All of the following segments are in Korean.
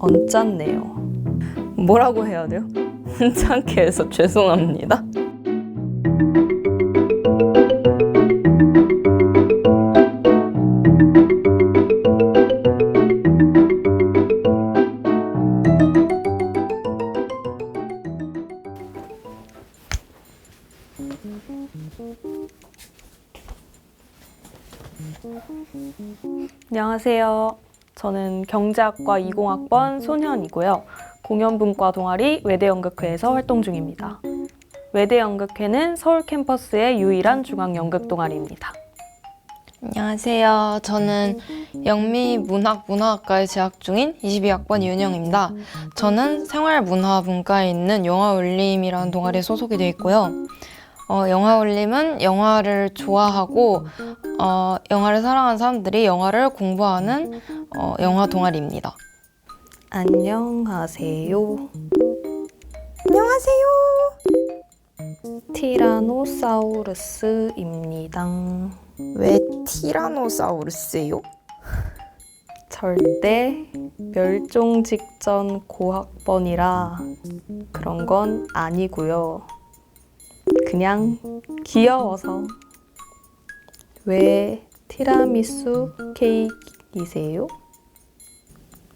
언짢네요. 뭐라고 해야 돼요? 언짢게 해서 죄송합니다. 안녕하세요. 저는 경제학과 20학번 손현이고요. 공연분과 동아리 외대연극회에서 활동 중입니다. 외대연극회는 서울 캠퍼스의 유일한 중앙연극 동아리입니다. 안녕하세요. 저는 영미 문학 문화학과에 재학 중인 22학번 이은영입니다. 저는 생활문화분과에 있는 영화울림이라는 동아리에 소속이 되어 있고요. 어, 영화울림은 영화를 좋아하고 어, 영화를 사랑하는 사람들이 영화를 공부하는 어, 영화 동아리입니다. 안녕하세요. 안녕하세요. 티라노사우루스입니다. 왜 티라노사우루스예요? 절대 멸종 직전 고학번이라 그런 건 아니고요. 그냥 귀여워서. 왜 티라미수 케이크이세요?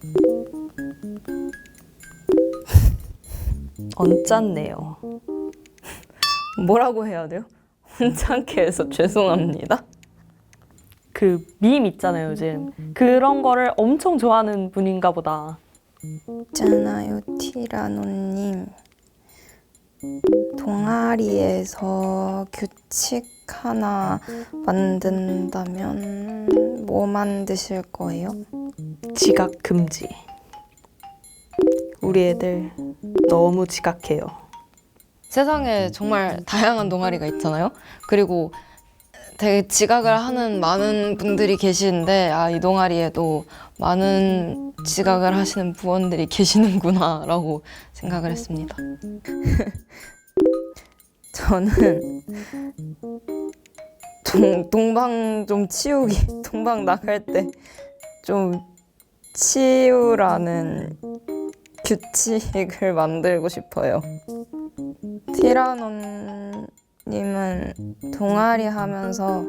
언짢네요. 뭐라고 해야 돼요? 언짢게 해서 죄송합니다. 그 밈 있잖아요, 요즘. 그런 거를 엄청 좋아하는 분인가 보다. 있잖아요, 티라노님. 동아리에서 규칙 하나 만든다면 뭐 만드실 거예요? 지각 금지. 우리 애들 너무 지각해요. 세상에 정말 다양한 동아리가 있잖아요. 그리고 되게 지각을 하는 많은 분들이 계시는데 아, 이 동아리에도 많은 지각을 하시는 부원들이 계시는구나라고 생각을 했습니다. 저는 동, 동방 좀 치우기, 동방 나갈 때 좀 치우라는 규칙을 만들고 싶어요. 티라노 님은 동아리 하면서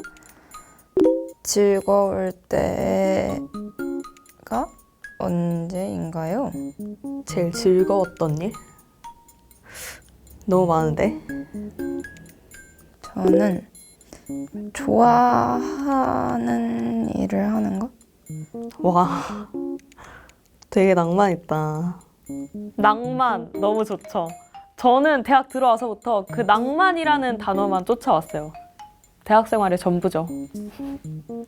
즐거울 때가 언제인가요? 제일 즐거웠던 일? 너무 많은데? 저는 좋아하는 일을 하는 것? 와, 되게 낭만 있다. 낭만 너무 좋죠. 저는 대학 들어와서부터 그 낭만이라는 단어만 쫓아왔어요. 대학 생활의 전부죠.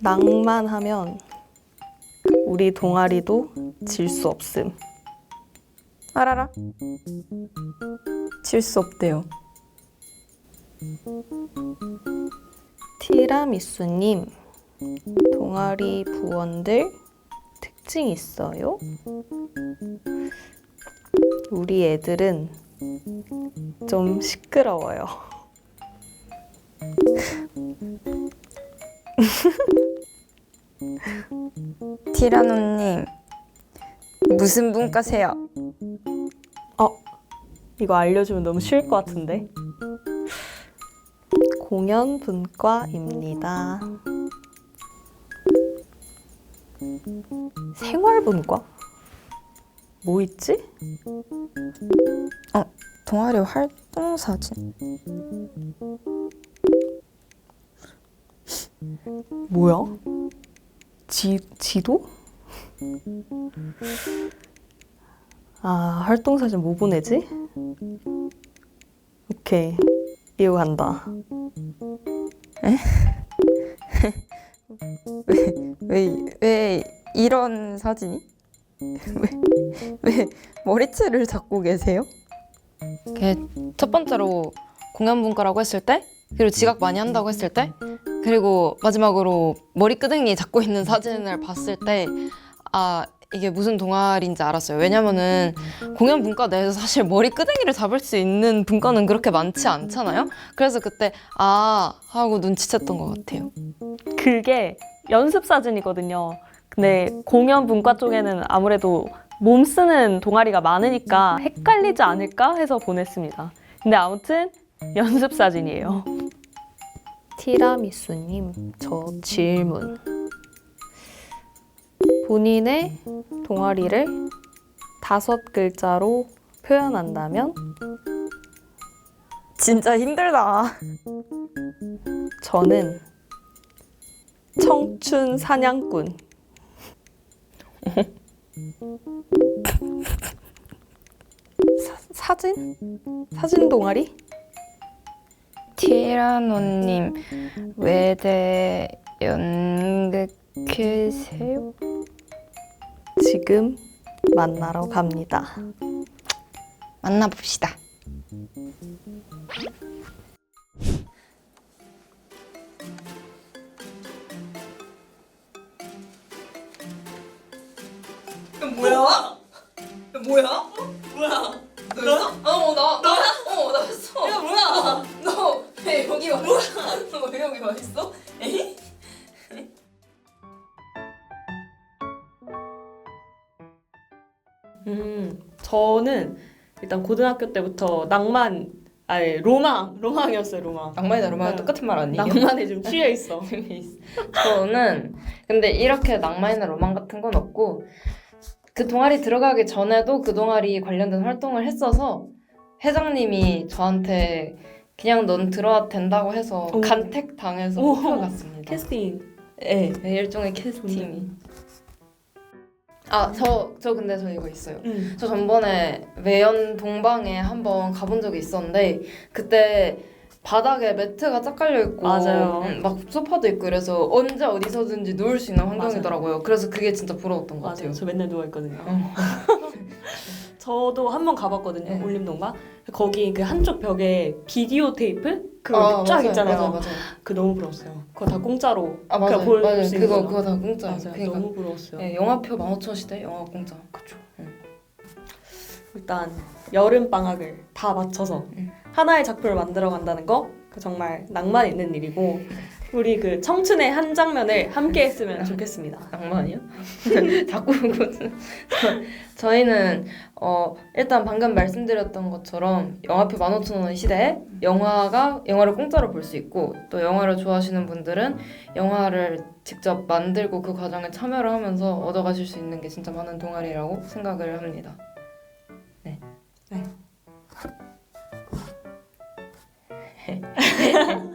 낭만하면 우리 동아리도 질 수 없음. 알아라. 질 수 없대요. 티라미수님, 동아리 부원들 특징 있어요? 우리 애들은 좀 시끄러워요. 티라노님 무슨 분과세요? 어, 이거 알려주면 너무 쉬울 것 같은데. 공연 분과입니다. 생활 분과? 뭐 있지? 동아리 활동 사진. 뭐야? 지, 지도? 아, 활동 사진 뭐 보내지? 오케이. 이거 간다. 왜, 왜 이런 사진이? 왜, 왜 머리채를 잡고 계세요? 첫 번째로 공연 분과라고 했을 때 그리고 지각 많이 한다고 했을 때 그리고 마지막으로 머리 끄댕이 잡고 있는 사진을 봤을 때아 이게 무슨 동아리인지 알았어요. 왜냐면은 공연 분과 내에서 사실 머리 끄댕이를 잡을 수 있는 분과는 그렇게 많지 않잖아요. 그래서 그때 아 하고 눈치챘던 것 같아요. 그게 연습 사진이거든요. 근데 공연분과 쪽에는 아무래도 몸 쓰는 동아리가 많으니까 헷갈리지 않을까 해서 보냈습니다. 근데 아무튼 연습 사진이에요. 티라미수님, 저 질문. 본인의 동아리를 다섯 글자로 표현한다면 진짜 힘들다. 저는 청춘 사냥꾼. 사, 사진? 사진 동아리? 티라노님 외대 연극해세요? 지금 만나러 갑니다. 만나봅시다. 뭐야? 뭐야? 뭐야? 너였어? 어, 나, 나, 어, 나였어. 야 뭐야? 너 왜 여기 와? 뭐야? 너 왜 여기 와 있어? 에이? 음, 저는 일단 고등학교 때부터 낭만, 아니 로망, 로망이었어요, 로망. 낭만이나 로망은 네. 똑같은 말 아니에요? 낭만에 좀 취해 있어. 저는 근데 이렇게 낭만이나 로망 같은 건 없고 그 동아리 들어가기 전에도 그 동아리 관련된 활동을 했어서 회장님이 저한테 그냥 넌 들어와도 된다고 해서 오. 간택 당해서 오. 뽑혀갔습니다. 캐스팅. 네, 네, 일종의 캐스팅이. 아, 저, 저 근데 저 이거 있어요. 음. 저 전번에 외연 동방에 한번 가본 적이 있었는데 그때 바닥에 매트가 쫙 깔려 있고 맞아요. 음, 막 소파도 있고 그래서 언제 어디서든지 누울 수 있는 환경이더라고요. 그래서 그게 진짜 부러웠던 것 같아요. 맞아요. 저 맨날 누워 있거든요. 어. 저도 한 번 가봤거든요. 네. 올림동방. 거기 그 한쪽 벽에 비디오 테이프 그거 아, 쫙 맞아요, 있잖아요. 맞아요, 맞아요. 그 너무 부러웠어요. 그거 다 공짜로 아 그냥 맞아요, 볼 맞아요. 수 있는 그거 거. 그거 다 공짜예요. 맞아요. 그러니까 너무 부러웠어요. 네, 영화표 15,000원 시대 영화 공짜. 그쵸. 일단 여름 방학을 다 맞춰서 음. 하나의 작품을 만들어 간다는 거그 정말 낭만 있는 일이고 우리 그 청춘의 한 장면을 함께 했으면 좋겠습니다. 낭만이요? 자꾸 그거는 저희는 어 일단 방금 말씀드렸던 것처럼 영화표 15,000원 시대에 영화가 영화를 공짜로 볼 수 있고 또 영화를 좋아하시는 분들은 영화를 직접 만들고 그 과정에 참여를 하면서 얻어가실 수 있는 게 진짜 많은 동아리라고 생각을 합니다. 네. 네.